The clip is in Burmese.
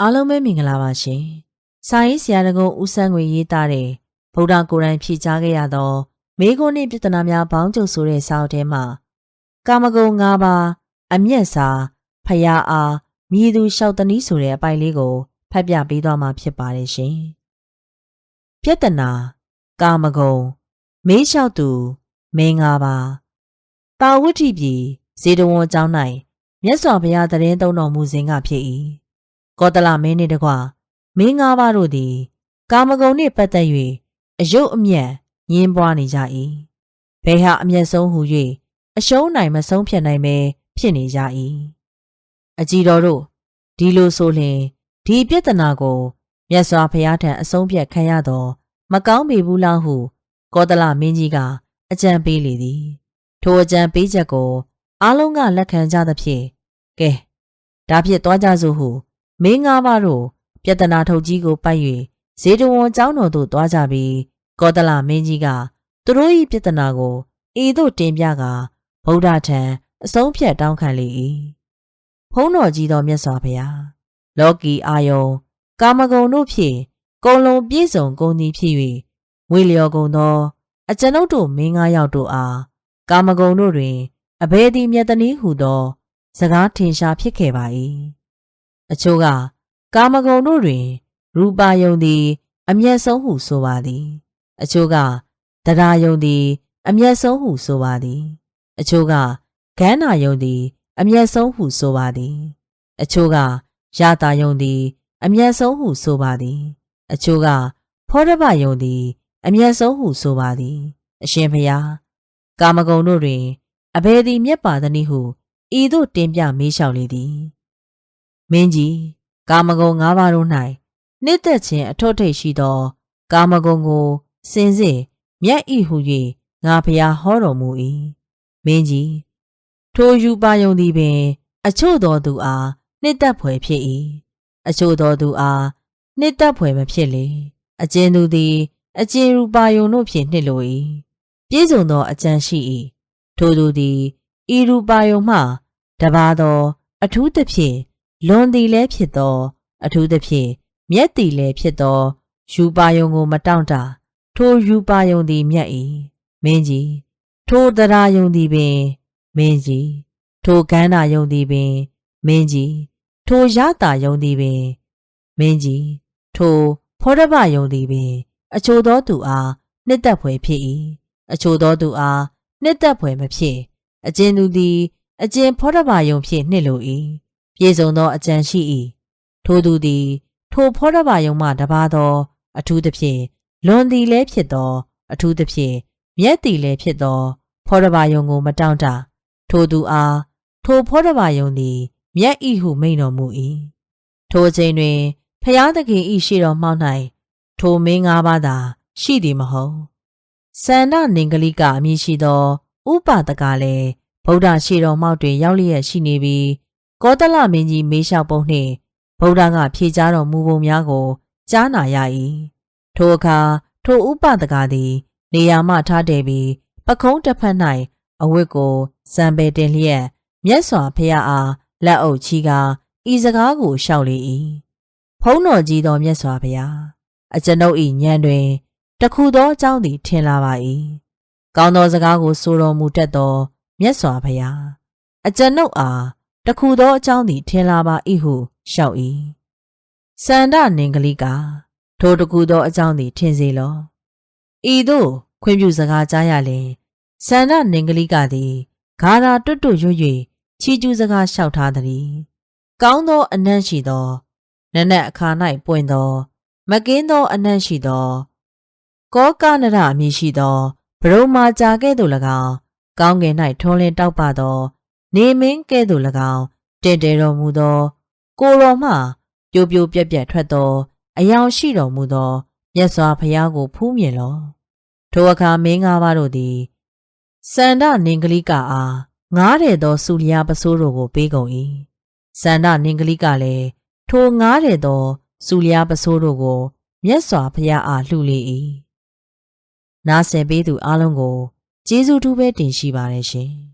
အားလုံးပဲမင်္ဂလာပါရှင်။စာရေးဆရာတကုံဦးဆန်းငွေရေးသားတဲ့ဗုဒ္ဓကိုယ်တိုင်ဖြည့်ကြားခဲ့ရသောမေခွန်းနှင့်ပြဿနာများဘောင်းကျုပ်ဆိုတဲ့စာအုပ်ထဲမှာကာမဂုဏ်၅ပါးအမျက်စာဖယားအားမြည်သူလျှောက်တနည်းဆိုတဲ့အပိုင်လေးကိုဖတ်ပြပေးသွားမှာဖြစ်ပါတယ်ရှင်။ပြဿနာကာမဂုဏ်မေးလျှောက်သူမင်း၅ပါးတာဝဋ္ဌိပြည်ဇေတဝန်ကျောင်း၌မြတ်စွာဘုရားတရင်သုံးတော်မူစဉ်ကဖြစ်၏ ကောသလမင်းနှင့်တကွမင်း၅ပါးတို့သည်ကာမဂုဏ်နှင့်ပတ်သက်၍အယုတ်အမျက်ညင်းပွားနေကြ၏ဘယ်ဟာအမျက်ဆုံးဟု၍အရှုံးနိုင်မဆုံးဖြတ်နိုင်ပဲဖြစ်နေကြ၏အကြည်တော်တို့ဒီလိုဆိုလျှင်ဒီပြဿနာကိုမြတ်စွာဘုရားထံအဆုံးဖြတ်ခံရသောမကောင်းပေဘူးလားဟု ကောသလမင်းကြီးကအကြံပေးလေသည် ထိုအကြံပေးချက်ကိုအားလုံးကလက်ခံကြသဖြင့်ကဲဒါဖြင့်သွားကြစို့ဟု မင်းငါးပါးတို့ပြဿနာထုတ်ကြီးကိုပိုက်၍ဇေတဝန်ကျောင်းတော်သို့သွားကြပြီးကောသလမင်းကြီးကသူတို့၏ပြဿနာကိုဤသို့တင်ပြကဗုဒ္ဓထံအဆုံးဖြတ်တောင်းခံလေ၏ဖုံးတော်ကြီးတော်မြတ်စွာဘုရားလောကီအာယုံကာမဂုဏ်တို့ဖြင့်ကုံလုံးပြည့်စုံကုန်သည်ဖြစ်၍ဝေလျော်ကုန်သော အကျွန်ုပ်တို့မင်းငါးယောက်တို့အားကာမဂုဏ်တို့တွင်အဘယ်သည်မြတ်တနည်းဟုသော စကားထင်ရှားဖြစ်ခဲ့ပါ၏ အချို့ကကာမဂုဏ်တို့တွင် ရူပါယုံသည် အမျက်ဆုံးဟုဆိုပါသည် အချို့ကတရားယုံသည် အမျက်ဆုံးဟုဆိုပါသည် အချို့ကဂန္နာယုံသည် အမျက်ဆုံးဟုဆိုပါသည် အချို့ကရတာယုံသည် အမျက်ဆုံးဟုဆိုပါသည် အချို့ကဖောရဘယုံသည် အမျက်ဆုံးဟုဆိုပါသည် အရှင်ဘုရားကာမဂုဏ်တို့တွင်အဘယ်သည်မြတ်ပါသနည်းဟုဤသို့တင်ပြမေးလျှောက်လေသည် မင်းကြီးကာမဂုဏ်၅ပါးတို့၌နှစ်သက်ခြင်းအထွတ်ထိပ်ရှိသော ကာမဂုဏ်ကိုစင်စစ်မြတ်ဤဟု၍ငါဖျားဟောတော်မူ၏မင်းကြီးထိုယူပါယုံသည်ပင် အချို့သောသူအားနှစ်သက်ဖွယ်ဖြစ်၏အချို့သောသူအားနှစ်သက်ဖွယ်မဖြစ်လေအကျဉ်သူသည်အကျဉ်ရူပါယုံတို့ဖြင့်နှစ်လို၏ပြည့်စုံသောအကျဉ်ရှိ၏ထိုသူသည်ဤရူပါယုံမှတပါသော အထူးသဖြင့် လွန်သည်လည်းဖြစ်သော အထူးသဖြင့်မြက်သည်လည်းဖြစ်သောယူပါယုံကိုမတောင့်တထိုယူပါယုံသည်မြတ်၏မင်းကြီးထိုတရားယုံသည်ပင်မင်းကြီးထိုကန္နာယုံသည်ပင်မင်းကြီးထိုရတာယုံသည်ပင်မင်းကြီးထိုဖောရဘယုံသည်ပင် အချို့သောသူအားနှစ်သက်ဖွယ်ဖြစ်၏အချို့သောသူအားနှစ်သက်ဖွယ်မဖြစ်အကျဉ်သူသည် အကျဉ်ဖောတဘာယုံဖြင့်နှစ်လို၏ ပြေဆုံးသောအကြံရှိ၏ထိုသူသည် ထိုဖောတဘာယုံမှတပါသော အထူးသဖြင့်လွန်သည်လည်းဖြစ်သော အထူးသဖြင့်မြက်သည်လည်းဖြစ်သော ဖောတဘာယုံကိုမတောင့်တထိုသူအားထိုဖောတဘာယုံသည် မြက်ဤဟုမိန်တော်မူ၏ထိုအချိန်တွင်ဖျားသခင်ဤရှိတော်မှောက်၌ထိုမင်းငါးပါးသာ ရှိသည်မဟုတ်စန္ဒနင်္ဂလိကအမည်ရှိသော ဥပဒကလည်းဗုဒ္ဓရှေတော်မှောက်တွင်ရောက်လျက်ရှိနေပြီး ကောသလမင်းကြီးမေးလျှောက်ပုံနှင့်ဗုဒ္ဓကဖြေကြားတော်မူပုံများကို ကြားနာရ၏ထိုအခါထိုဥပဒကသည် နေရာမှထားတယ်ပြီးပခုံးတစ်ဖက်၌အဝတ်ကိုစံပယ်တင်လျက်မြတ်စွာဘုရားအားလက်အုပ်ချီကဤစကားကိုလျှောက်လေ၏ဖုံးတော်ကြီးသောမြတ်စွာဘုရားအကျွန်ုပ်၏ညံတွင်တခုသောအကြောင်းသည်ထင်လာပါ၏ကောင်းသောစကားကိုဆိုတော်မူတတ်သောမြတ်စွာဘုရားအကျွန်ုပ်အား တခုသောအကြောင်းသည်ထင်လာပါ၏ဟုလျှောက်၏စန္ဒနင်္ဂလိကထိုတခုသောအကြောင်းသည်ထင်စေလောဤသို့ခွင့်ပြုစကားကြားရလျင်စန္ဒနင်္ဂလိကသည်ဂါရာတွတ်တွတ်ရွရွချီကျူးစကားလျှောက်ထားသည်ကောင်းသောအနံ့ရှိသောနနက်အခါ၌ပွင့်သော မကင်းသောအနံ့ရှိသော ကောကနရအမည်ရှိသောဘရုံမာကြာကဲ့သို့၎င်းကောင်းကင်၌ထွန်းလင်းတောက်ပသော နေမင်းကဲ့သို့၎င်းတည်တယ်တော်မူသော ကိုတော်မှပြိုပြိုပြက်ပြက်ထွက်သော အယောင်ရှိတော်မူသောမြတ်စွာဘုရားကိုဖူးမြင်လောထိုအခါမင်းငါးပါးတို့သည်စန္ဒနင်္ဂလိကအားငားတယ်သောစုလျာပစိုးတို့ကိုပေးကုန်၏စန္ဒနင်္ဂလိကလည်းထိုငားတယ်သောစုလျာပစိုးတို့ကိုမြတ်စွာဘုရားအားလှူလေ၏နားဆင်ပေးသူအလုံးကိုကျေးဇူးတူးပဲတင်ရှိပါတယ်ရှင်။